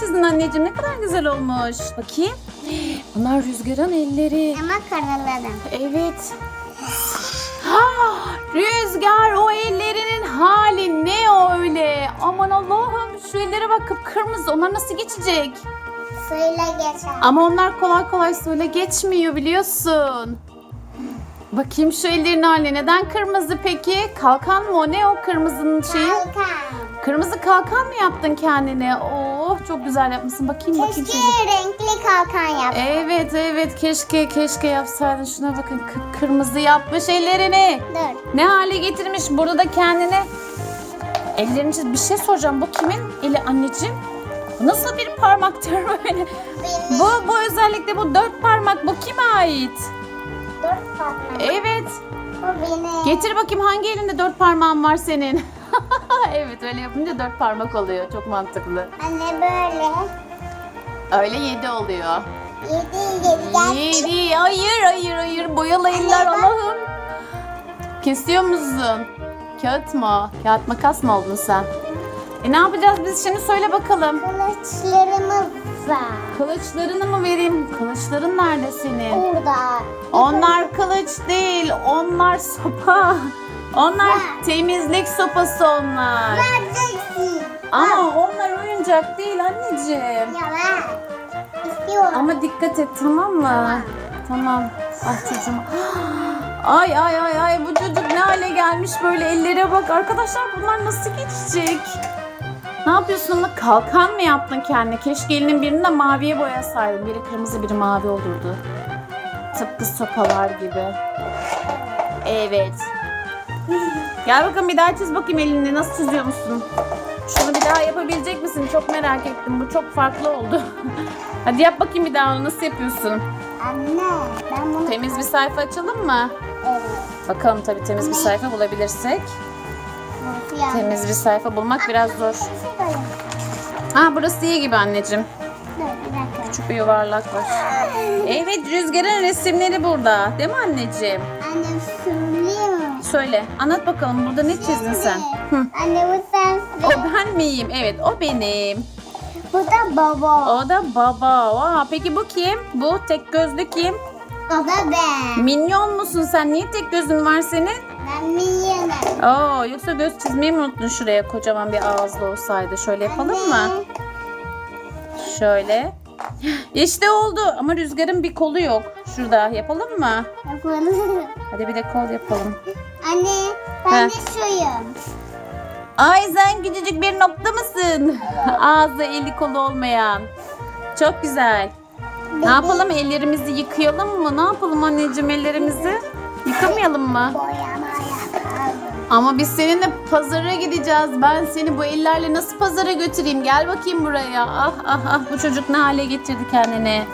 çizdin anneciğim? Ne kadar güzel olmuş. Bakayım. Bunlar rüzgarın elleri. Ama karaladım. Evet. Ah, Rüzgar o ellerinin hali ne öyle? Aman Allah'ım şu ellere bak kıpkırmızı. Onlar nasıl geçecek? Suyla geçer. Ama onlar kolay kolay suyla geçmiyor biliyorsun. Bakayım şu ellerin haline. Neden kırmızı peki? Kalkan mı o? Ne o kırmızının şeyi? Kalkan. Kırmızı kalkan mı yaptın kendine? Oh çok güzel yapmışsın. Bakayım bakayım Keşke şöyle. renkli kalkan yap. Evet evet keşke keşke yapsaydın. Şuna bakın kıpkırmızı yapmış ellerini. Dur. Ne hale getirmiş burada da kendine. Ellerini bir şey soracağım. Bu kimin eli anneciğim? Bu nasıl bir parmaktır böyle? Benim. Bu, bu özellikle bu dört parmak bu kime ait? Dört parmak. Evet. Bu benim. Getir bakayım hangi elinde dört parmağın var senin? evet öyle yapınca dört parmak oluyor. Çok mantıklı. Anne böyle. Öyle yedi oluyor. Yedi yedi. Yedi. Hayır hayır hayır. Bak. Allah'ım. Kesiyor musun? Kağıt mı? Kağıt makas mı oldun sen? E ne yapacağız biz şimdi söyle bakalım. Kılıçlarımız var. Kılıçlarını mı vereyim? Kılıçların nerede senin? Burada. Onlar kılıç değil, onlar sopa. Onlar Ha. temizlik sopası onlar. Vereceksin. Ama onlar oyuncak değil anneciğim. Ya ver. İstiyorum. Ama dikkat et tamam mı? Tamam. Ah çocuğum. Ay ay ay ay bu çocuk ne hale gelmiş böyle ellere bak. Arkadaşlar bunlar nasıl geçecek? Ne yapıyorsun ama kalkan mı yaptın kendine? Keşke elinin birini de maviye boyasaydın. Biri kırmızı biri mavi olurdu. Tıpkı sopalar gibi. Evet. Gel bakalım bir daha çiz bakayım elini. Nasıl çiziyor musun? Şunu bir daha yapabilecek misin? Çok merak ettim. Bu çok farklı oldu. Hadi yap bakayım bir daha onu. Nasıl yapıyorsun? Anne ben bunu... Temiz bir sayfa açalım mı? Evet. Bakalım tabii temiz bir sayfa bulabilirsek. Yani? Temiz bir sayfa bulmak biraz zor. Ha burası iyi gibi anneciğim. Dur bir. Küçük bir yuvarlak var. Evet Rüzgar'ın resimleri burada. Değil mi anneciğim? Anne söyleyeyim? Söyle. Anlat bakalım burada ne çizdin sen? Hı. Anne bu sen. O ben miyim? Evet o benim. Bu da baba. O da baba. Aa, peki bu kim? Bu tek gözlü kim? O da ben. Minyon musun sen? Niye tek gözün var senin? Ben milyonum. Oo, yoksa göz çizmeyi mi unuttun şuraya kocaman bir ağızlı olsaydı? Şöyle yapalım mı? Şöyle. İşte oldu ama Rüzgar'ın bir kolu yok. Şurada yapalım mı? Yapalım. Hadi bir de kol yapalım. Anne ben de şuyum. Ay sen küçücük bir nokta mısın? Ağzı eli kolu olmayan. Çok güzel. Ne yapalım ellerimizi yıkayalım mı? Ne yapalım anneciğim ellerimizi? Yıkamayalım mı? Ama biz seninle pazara gideceğiz. Ben seni bu ellerle nasıl pazara götüreyim? Gel bakayım buraya. Ah ah ah bu çocuk ne hale getirdi kendini.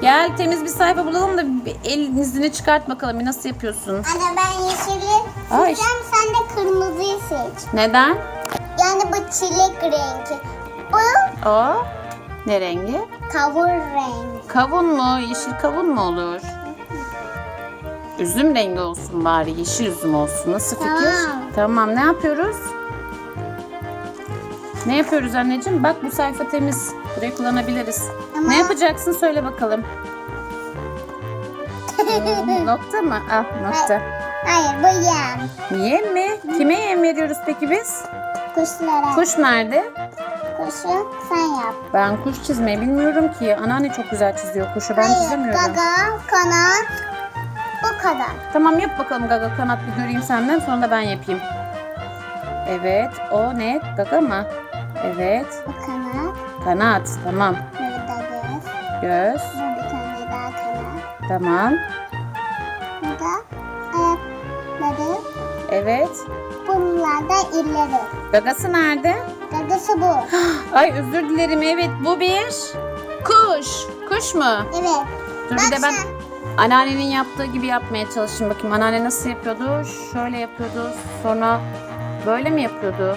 Gel temiz bir sayfa bulalım da bir el izini çıkart bakalım. Bir nasıl yapıyorsun? Anne ben yeşili Ay. seçeceğim sen de kırmızıyı seç. Neden? Yani bu çilek rengi. Bu O ne rengi? kavur rengi. Kavun mu? Yeşil kavun mu olur? Üzüm rengi olsun bari. Yeşil üzüm olsun. Nasıl fikir? Tamam. Tamam. Ne yapıyoruz? Ne yapıyoruz anneciğim? Bak bu sayfa temiz. Burayı kullanabiliriz. Ama- Ne yapacaksın söyle bakalım. Hmm, nokta mı? Ah nokta. Hayır bu yem. Yem mi? Kime yem veriyoruz peki biz? Kuşlara. Kuş nerede? Kuşu sen yap. Ben kuş çizmeyi bilmiyorum ki. Anneanne çok güzel çiziyor kuşu. Ben Hayır çizemiyorum. gaga, kanat. Bu kadar. Tamam yap bakalım Gaga kanat bir göreyim senden sonra da ben yapayım. Evet o ne? Gaga mı? Evet Bu. Kanat tamam. Burada göz. Göz Bu bir tane daha kanat. tamam. Bu da ayakları. Evet. Bunlar da illeri. Gagası nerede? Gagası bu. Ay özür dilerim evet bu bir kuş. Kuş mu? Evet. Dur bir de ben sen. anneannenin yaptığı gibi yapmaya çalışayım bakayım. Anneanne nasıl yapıyordu? Şöyle yapıyordu. Sonra böyle mi yapıyordu?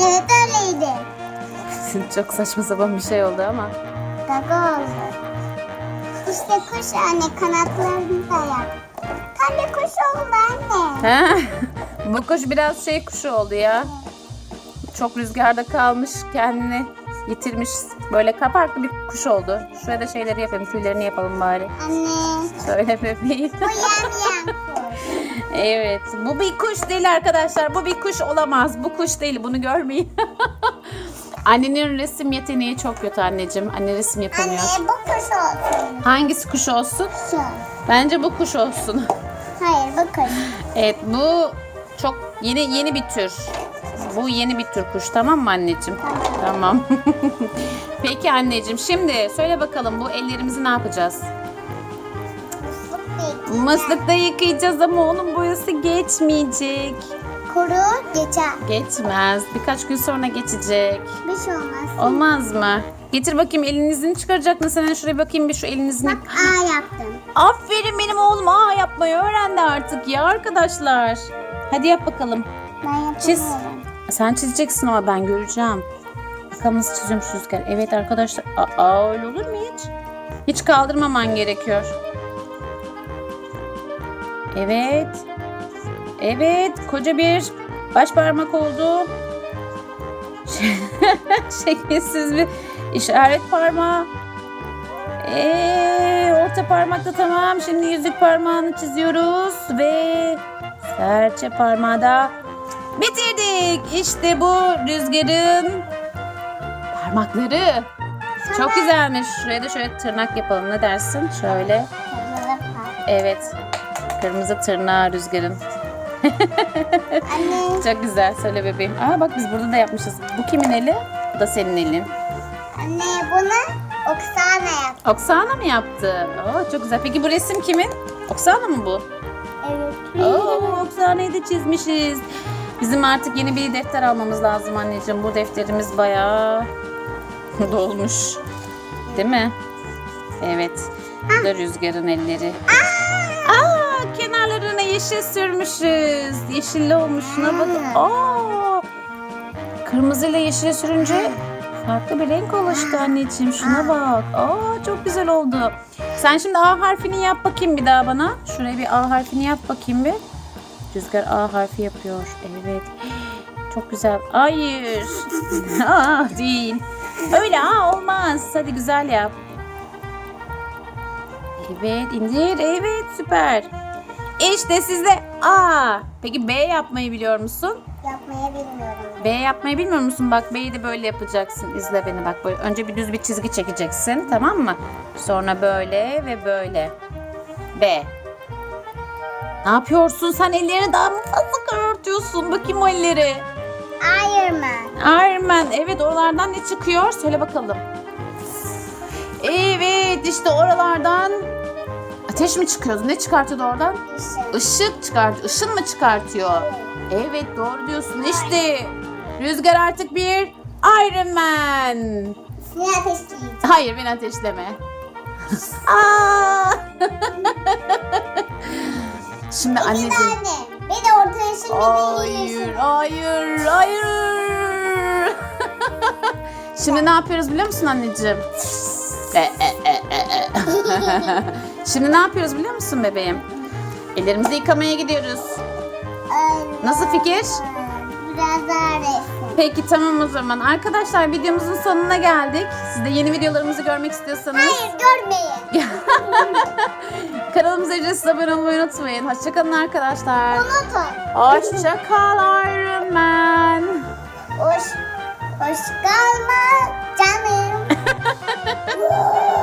Evet öyleydi. Çok saçma sapan bir şey oldu ama. Gaga oldu. İşte kuş anne kanatlarını da yap. Kuş oldu anne. He? Bu kuş biraz şey kuşu oldu ya. Çok rüzgarda kalmış kendini yitirmiş. Böyle kapaklı bir kuş oldu. Şuraya da şeyleri yapalım. Tüylerini yapalım bari. Anne. Şöyle bebeğim. Bu yam evet. Bu bir kuş değil arkadaşlar. Bu bir kuş olamaz. Bu kuş değil. Bunu görmeyin. Annenin resim yeteneği çok kötü anneciğim. Anne resim yapamıyor. Anne bu kuş olsun. Hangisi kuş olsun? Şu. Bence bu kuş olsun. Hayır bu kuş. Evet bu çok yeni yeni bir tür. Bu yeni bir tür kuş tamam mı anneciğim? Tamam. Peki anneciğim şimdi söyle bakalım bu ellerimizi ne yapacağız? Mıslıkta yıkayacağız ama onun boyası geçmeyecek. Kuru geçer. Geçmez. Birkaç gün sonra geçecek. Bir şey olmaz. Olmaz mı? Getir bakayım elinizini çıkaracak mısın? Hemen şuraya bakayım bir şu elinizini. Bak A yaptım. Aferin benim oğlum. Aa yapmayı öğrendi artık ya arkadaşlar. Hadi yap bakalım. Ben yapamıyorum. Çiz. Sen çizeceksin ama ben göreceğim. Bakalım nasıl çiziyormuş Rüzgar. Evet arkadaşlar. Aa öyle olur mu hiç? Hiç kaldırmaman gerekiyor. Evet. Evet. Koca bir baş parmak oldu. Şekilsiz bir işaret parmağı. Ee, orta parmak da tamam. Şimdi yüzük parmağını çiziyoruz ve serçe parmağı da bitirdik. İşte bu rüzgarın parmakları. Çok güzelmiş. Şuraya da şöyle tırnak yapalım. Ne dersin? Şöyle. Evet. Kırmızı tırnağı rüzgarın. Anne. Çok güzel. Söyle bebeğim. Aa bak biz burada da yapmışız. Bu kimin eli? Bu da senin elin. Anne bunu Oksana yaptı. Oksana mı yaptı? Oo, çok güzel. Peki bu resim kimin? Oksana mı bu? Evet. Oo, Oksana'yı da çizmişiz. Bizim artık yeni bir defter almamız lazım anneciğim. Bu defterimiz bayağı dolmuş. Değil mi? Evet. Bu da rüzgarın elleri. Aa, kenarlarına yeşil sürmüşüz. Yeşilli olmuş. Şuna bak. Aa, kırmızıyla yeşil sürünce farklı bir renk oluştu anneciğim. Şuna bak. Aa, çok güzel oldu. Sen şimdi A harfini yap bakayım bir daha bana. Şuraya bir A harfini yap bakayım bir. Rüzgar A harfi yapıyor. Evet. Çok güzel. Hayır. A değil. Öyle A olmaz. Hadi güzel yap. Evet indir. Evet süper. İşte size A. Peki B yapmayı biliyor musun? Yapmayı bilmiyorum. B yapmayı bilmiyor musun? Bak B'yi de böyle yapacaksın. İzle beni bak. Böyle. Önce bir düz bir çizgi çekeceksin. Tamam mı? Sonra böyle ve böyle. B. Ne yapıyorsun? Sen ellerini daha mı fazla karartıyorsun? Bakayım o elleri. Iron Man. Iron Man. Evet oralardan ne çıkıyor? Söyle bakalım. Evet işte oralardan ateş mi çıkıyordu? Ne çıkartıyordu oradan? Işın. Işık çıkart. Işın mı çıkartıyor? Evet doğru diyorsun. İşte Rüzgar artık bir Iron Man. Ne ateşleyeceğim? Hayır beni ateşleme. Aa! Şimdi de anneciğim. anne. Bir de orta yaşın bir de Hayır, hayır, hayır. Şimdi ne yapıyoruz biliyor musun anneciğim? E, e, e, e, e. Şimdi ne yapıyoruz biliyor musun bebeğim? Ellerimizi yıkamaya gidiyoruz. Nasıl fikir? Biraz daha resim. Peki tamam o zaman. Arkadaşlar videomuzun sonuna geldik. Siz de yeni videolarımızı görmek istiyorsanız Hayır görmeyin. kanalımıza ücretsiz abone olmayı unutmayın. Hoşçakalın arkadaşlar. Unutun. Hoşçakal Iron Man. Hoş, hoş kalma.